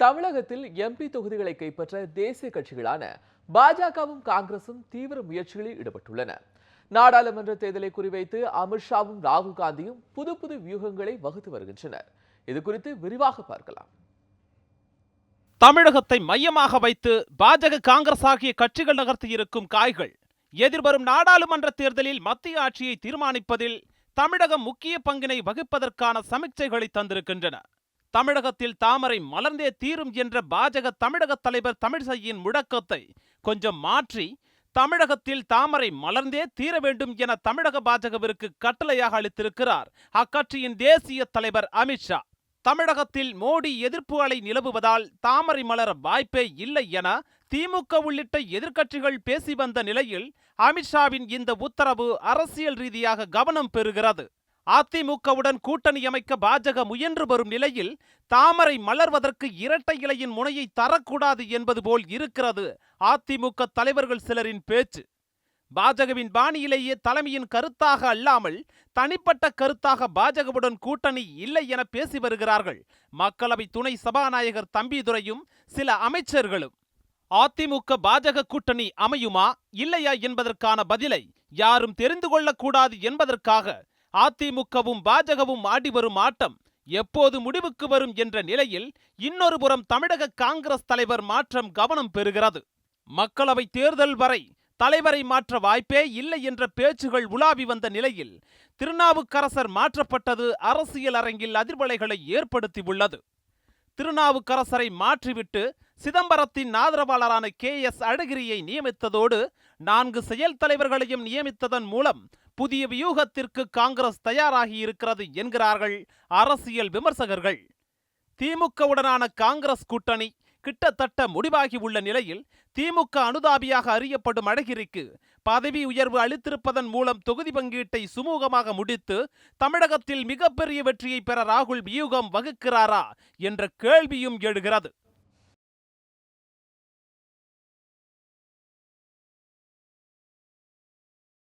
தமிழகத்தில் எம்பி தொகுதிகளை கைப்பற்ற தேசிய கட்சிகளான பாஜகவும் காங்கிரசும் தீவிர முயற்சிகளில் ஈடுபட்டுள்ளன. நாடாளுமன்ற தேர்தலை குறிவைத்து அமித்ஷாவும் ராகுல் காந்தியும் புது புது வியூகங்களை வகுத்து வருகின்றனர். இது குறித்து விரிவாக பார்க்கலாம். தமிழகத்தை மையமாக வைத்து பாஜக காங்கிரஸ் ஆகிய கட்சிகள் நகர்த்தியிருக்கும் காய்கள் எதிர்வரும் நாடாளுமன்ற தேர்தலில் மத்திய ஆட்சியை தீர்மானிப்பதில் தமிழகம் முக்கிய பங்கினை வகிப்பதற்கான சமிக்சைகளை தந்திருக்கின்றன. தமிழகத்தில் தாமரை மலர்ந்தே தீரும் என்ற பாஜக தமிழக தலைவர் தமிழிசையின் முழக்கத்தை கொஞ்சம் மாற்றி தமிழகத்தில் தாமரை மலர்ந்தே தீர வேண்டும் என தமிழக பாஜகவிற்கு கட்டளையாக அளித்திருக்கிறார் அக்கட்சியின் தேசிய தலைவர் அமித்ஷா தமிழகத்தில் மோடி எதிர்ப்பு அலை நிலவுவதால் தாமரை மலர வாய்ப்பே இல்லை என திமுக உள்ளிட்ட எதிர்க்கட்சிகள் பேசி வந்த நிலையில் அமித்ஷாவின் இந்த உத்தரவு அரசியல் ரீதியாக கவனம் பெறுகிறது. அதிமுகவுடன் கூட்டணி அமைக்க பாஜக முயன்று வரும் நிலையில் தாமரை மலர்வதற்கு இரட்டை இலையின் முனையை தரக்கூடாது என்பது போல் இருக்கிறது அதிமுக தலைவர்கள் சிலரின் பேச்சு. பாஜகவின் பாணியிலேயே தலைமையின் கருத்தாக அல்லாமல் தனிப்பட்ட கருத்தாக பாஜகவுடன் கூட்டணி இல்லை என பேசி வருகிறார்கள் மக்களவை துணை சபாநாயகர் தம்பிதுரையும் சில அமைச்சர்களும். அதிமுக பாஜக கூட்டணி அமையுமா இல்லையா என்பதற்கான பதிலை யாரும் தெரிந்து கொள்ளக்கூடாது என்பதற்காக அதிமுகவும் பாஜகவும் ஆடி வரும் ஆட்டம் எப்போது முடிவுக்கு வரும் என்ற நிலையில் இன்னொரு புறம் தமிழக காங்கிரஸ் தலைவர் மாற்றம் கவனம் பெறுகிறது. மக்களவை தேர்தல் வரை தலைவரை மாற்ற வாய்ப்பே இல்லை என்ற பேச்சுகள் உலாவி வந்த நிலையில் திருநாவுக்கரசர் மாற்றப்பட்டது அரசியல் அரங்கில் அதிர்வலைகளை ஏற்படுத்தியுள்ளது திருநாவுக்கரசரை மாற்றிவிட்டு சிதம்பரத்தின் ஆதரவாளரான கே எஸ் அழகிரியை நியமித்ததோடு நான்கு செயல் தலைவர்களையும் நியமித்ததன் மூலம் புதிய வியூகத்திற்கு காங்கிரஸ் தயாராகி இருக்கிறது என்கிறார்கள் அரசியல் விமர்சகர்கள். திமுகவுடனான காங்கிரஸ் கூட்டணி கிட்டத்தட்ட முடிவாகி உள்ள நிலையில் திமுக அனுதாபியாக அறியப்படும் அழகிரிக்கு பதவி உயர்வு அளித்திருப்பதன் மூலம் தொகுதி பங்கீட்டை சுமூகமாக முடித்து தமிழகத்தில் மிகப்பெரிய வெற்றியை பெற ராகுல் வியூகம் வகுக்கிறாரா என்ற கேள்வியும் எழுகிறது.